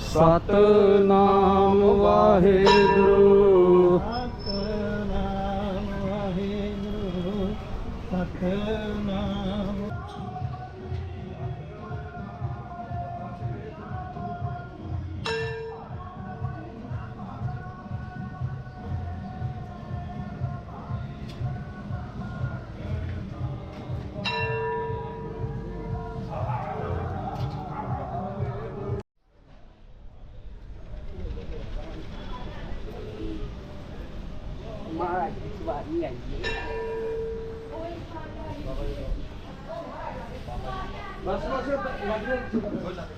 Satnam Waheguru. yan. Basta sir, wag na.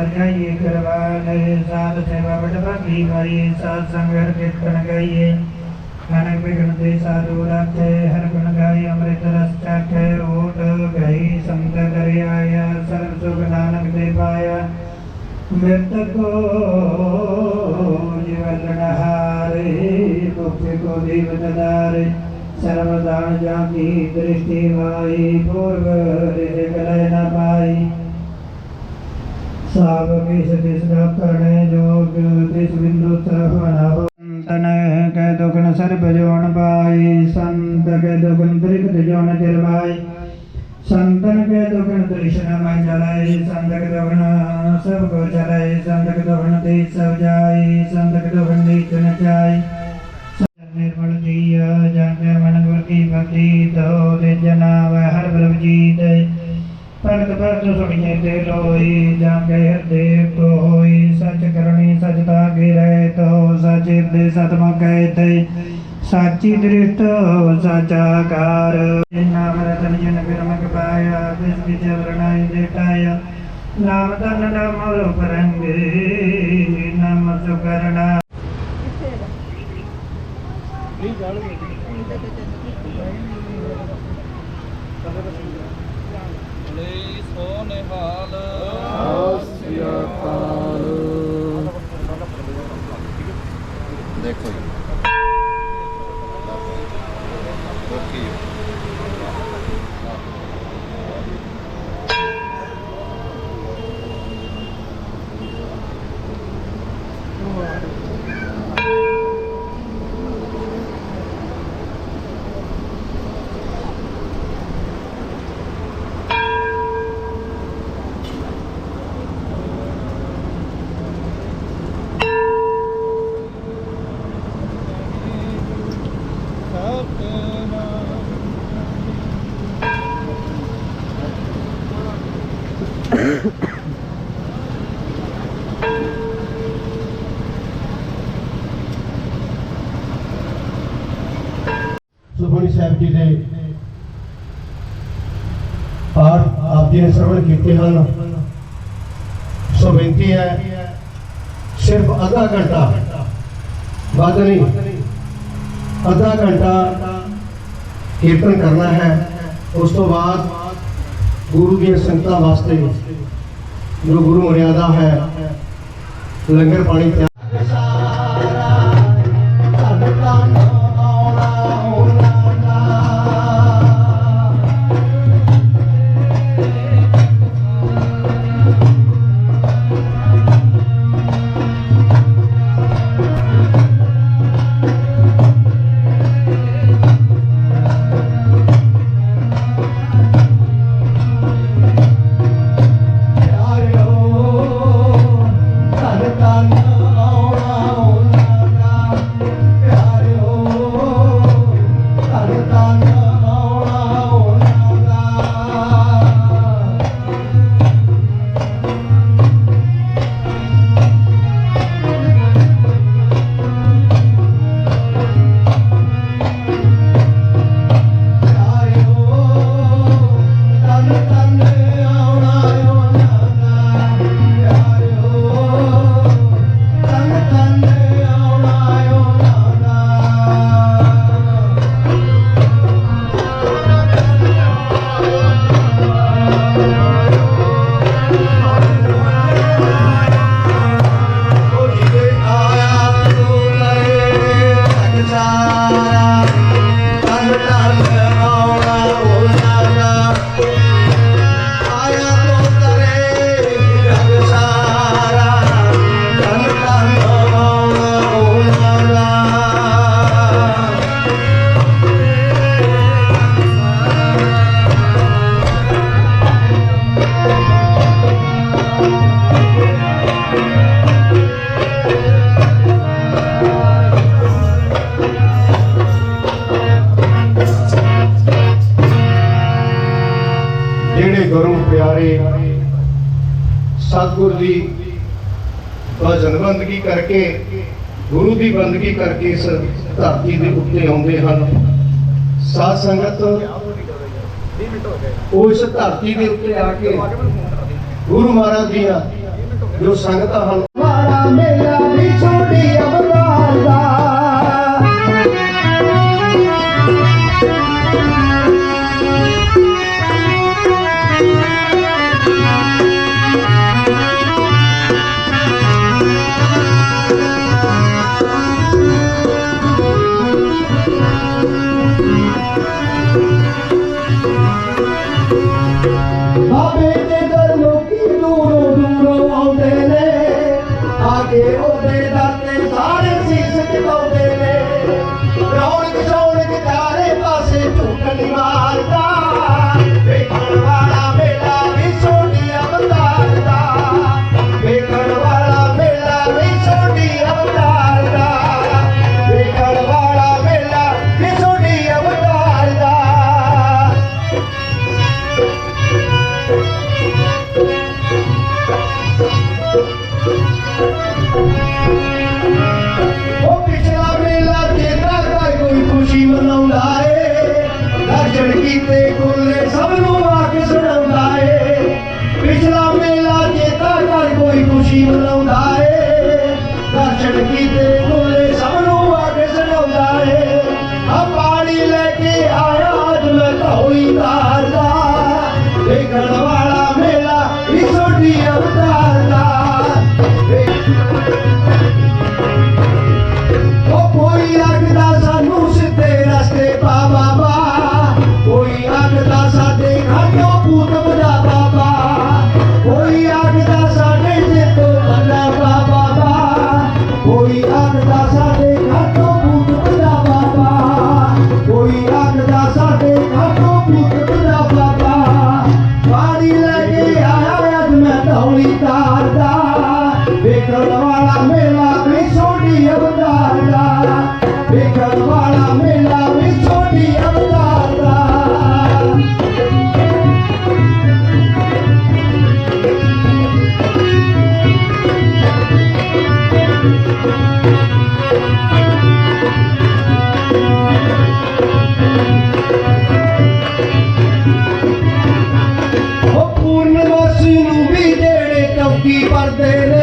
ਸਾਧ ਪਰਜਾਈਏ ਕਰਵਾਲੇ ਸਾਧ ਸੇਵਾ ਬੜ ਭਾਗੀ ਕਰੀਏ, ਸਾਧ ਸੰਗਤ ਕੀਰਤਨ ਗਾਈਏ। ਨਾਨਕ ਬਿਗਨ ਤੇ ਸਾਧੂ ਰਾਖੇ, ਹਰ ਗੁਣ ਗਾਈ ਅੰਮ੍ਰਿਤ ਰਸ ਚਾਖੇ, ਓਟ ਗਈ, ਸੰਤ ਦਰਿਆਇਆ, ਸਰਬ ਸੁਖ ਨਾਨਕ ਦੇ ਪਾਇਆ। ਮਿਰਤ ਕੋ ਜੀਵਨ ਹਾਰੇ ਮੁਕਤ ਕੋ ਜੀਵਨ ਦਾਰੇ ਸਰਵਦਾਨ ਜਾਂ ਕੀ ਦ੍ਰਿਸ਼ਟੀ ਮਾਈ, ਪੂਰਵ ਰਿਹ ਗਲੇ ਨ ਪਾਈ। ਸਾਬ ਕਿਸ ਤਿਸ ਦਾ ਕਰਨੇ ਜੋਗ ਤਿਸ ਬਿੰਦੂ ਸਰਵਣਾ ਹੋ। ਤਨ ਕੈ ਦੁਖਨ ਸਰਬ ਜੋਨ ਪਾਈ, ਸੰਤ ਕੈ ਦੁਖਨ ਤ੍ਰਿਕਤ ਜੋਨ ਤਿਰਵਾਈ ਸੰਤਨ ਕੇ ਦੁਖਨ ਤ੍ਰਿਸ਼ਨਾ ਮੈਂ ਜਲਾਈ ਸੰਤਕ ਦੁਖਨ ਸਭ ਕੋ ਚਲਾਈ ਸੰਤਕ ਦੁਖਨ ਤੇ ਸਭ ਜਾਈ ਸੰਤਕ ਦੁਖਨ ਨੀਚ ਨ ਚਾਈ ਭਗਤ ਭਗਤ ਸੁਣੀਏ ਤੇ ਲੋਈ ਜਾਂ ਹਿਰਦੇ ਕੋ ਹੋਈ। ਸਚ ਕਰਨੀ ਸਚਤਾ ਗਿਰੇ ਤੋ ਸਚ ਹਿਰਦੇ ਸਤਮ ਕਹੇ ਤੇ ਸਾਚੀ ਦ੍ਰਿਸ਼ਟ ਸਾਚਾ ਕਾਰ ਜਿਨਾ ਮਰਤਨ ਜਨ ਬਿਰਮਕ ਪਾਇਆ ਤਿਸ ਵਿਚ ਵਰਣਾਈ ਦੇਟਾਇਆ ਨਾਮ ਤਨ ਨਾਮ ਰੰਗੇ ਨਾਮ ਸੁਕਰਣਾ ਲਈ ਸੋ ਸੁਖਮਨੀ ਸਾਹਿਬ ਜੀ ਦੇ ਔਰ ਆਪ ਜੀ ਨੇ ਸਰਵਣ ਕੀਤੇ ਹਨ ਸੋ ਬੇਨਤੀ ਹੈ ਸਿਰਫ ਅੱਧਾ ਘੰਟਾ ਵੱਧ ਨਹੀਂ ਅੱਧਾ ਘੰਟਾ ਕੀਰਤਨ ਕਰਨਾ ਹੈ ਉਸ ਤੋਂ ਬਾਅਦ ਗੁਰੂ ਦੀਆਂ ਸੰਗਤਾਂ ਵਾਸਤੇ ਜੋ ਗੁਰੂ ਮਰਿਆਦਾ ਹੈ ਲੰਗਰ ਪਾਣੀ ਪਿਆਰੇ, ਸਤਿਗੁਰ ਦੀ ਭਜਨ ਬੰਦਗੀ ਕਰਕੇ, ਗੁਰੂ ਦੀ ਬੰਦਗੀ ਕਰਕੇ ਇਸ ਧਰਤੀ ਦੇ ਉੱਤੇ ਆਉਂਦੇ ਹਨ। ਸਾਧ ਸੰਗਤ ਉਹ ਇਸ ਧਰਤੀ ਦੇ ਉੱਤੇ ਆ ਕੇ ਗੁਰੂ ਮਹਾਰਾਜ ਦੀਆਂ ਜੋ ਸੰਗਤਾਂ ਹਨ। ਮਾਰਾ ਬਾਬੇ ਦੇ ਦਰ ਲੋਕੀ ਦੂਰੋਂ ਦੂਰੋਂ ਆਉਂਦੇ ਨੇ ਆ ਕੇ ਉਹਦੇ partiré